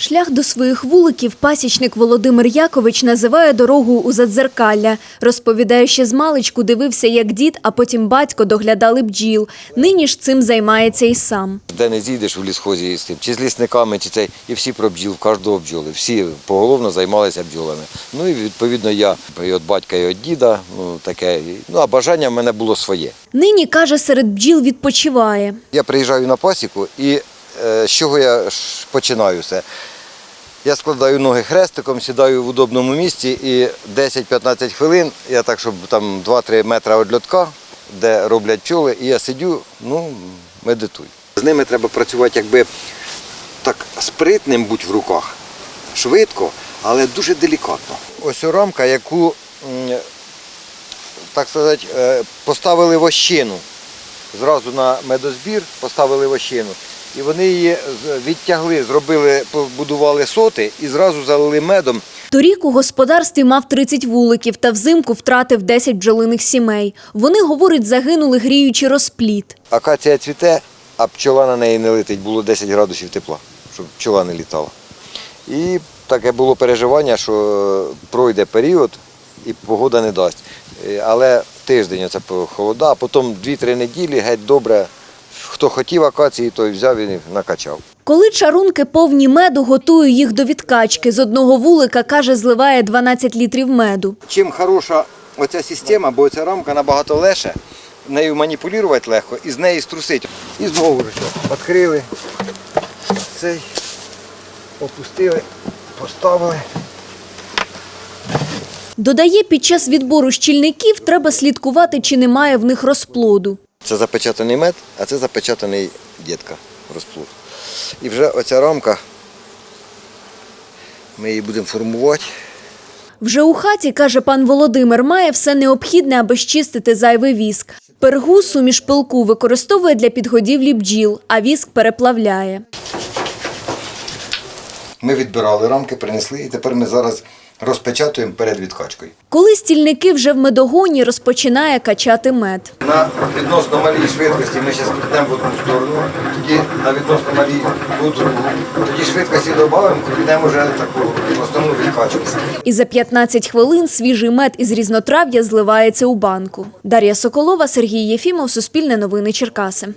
Шлях до своїх вуликів пасічник Володимир Якович називає дорогу у Задзеркалля. Розповідає, що з маличку дивився, як дід, а потім батько доглядали бджіл. Нині ж цим займається і сам. Де не зійдеш у лісхозі з тим, чи з лісниками, чи цей, і всі про бджіл, в кожного бджоли. Всі поголовно займалися бджолами. Ну і відповідно я і від батька, і від діда, ну таке. Ну а бажання в мене було своє. Нині, каже, серед бджіл відпочиває. Я приїжджаю на пасіку і з чого я починаю все? Я складаю ноги хрестиком, сідаю в удобному місці і 10-15 хвилин, я так, щоб там 2-3 метри від льотка, де роблять пчоли, і я сидю, ну, медитую. З ними треба працювати якби так спритним будь в руках, швидко, але дуже делікатно. Ось рамка, яку, так сказати, е, поставили вощину зразу на медозбір, поставили вощину. І вони її відтягли, зробили, побудували соти і зразу залили медом. Торік у господарстві мав 30 вуликів та взимку втратив 10 бджолиних сімей. Вони, говорить, загинули гріючи розпліт. Акація цвіте, а пчола на неї не летить. Було 10 градусів тепла, щоб пчола не літала. І таке було переживання, що пройде період і погода не дасть. Е, Але тиждень оце холода, а потім 2-3 неділі геть добре. Хто хотів акації, той взяв і накачав. Коли чарунки повні меду, готує їх до відкачки. З одного вулика, каже, зливає 12 літрів меду. Чим хороша оця система, бо ця рамка набагато легше, нею маніпулювати легко і з неї струсити. І знову ж відкрили цей, опустили, поставили. Додає, під час відбору щільників треба слідкувати, чи немає в них розплоду. Це запечатаний мед, а це запечатаний дітка розплод. І вже оця рамка, ми її будемо формувати. Вже у хаті, каже пан Володимир, має все необхідне, аби щистити зайвий віск. Пергу суміш пилку використовує для підгодівлі бджіл, а віск переплавляє. Ми відбирали рамки, принесли, і тепер ми зараз розпечатуємо перед відкачкою. Коли стільники вже в медогоні, розпочинає качати мед. На відносно малій швидкості ми зараз підемо в одну сторону, тоді на відносно малій в другу, тоді швидкості додаємо, підемо вже таку основну відкачку. І за 15 хвилин свіжий мед із різнотрав'я зливається у банку. Дар'я Соколова, Сергій Єфімов, Суспільне новини Черкаси.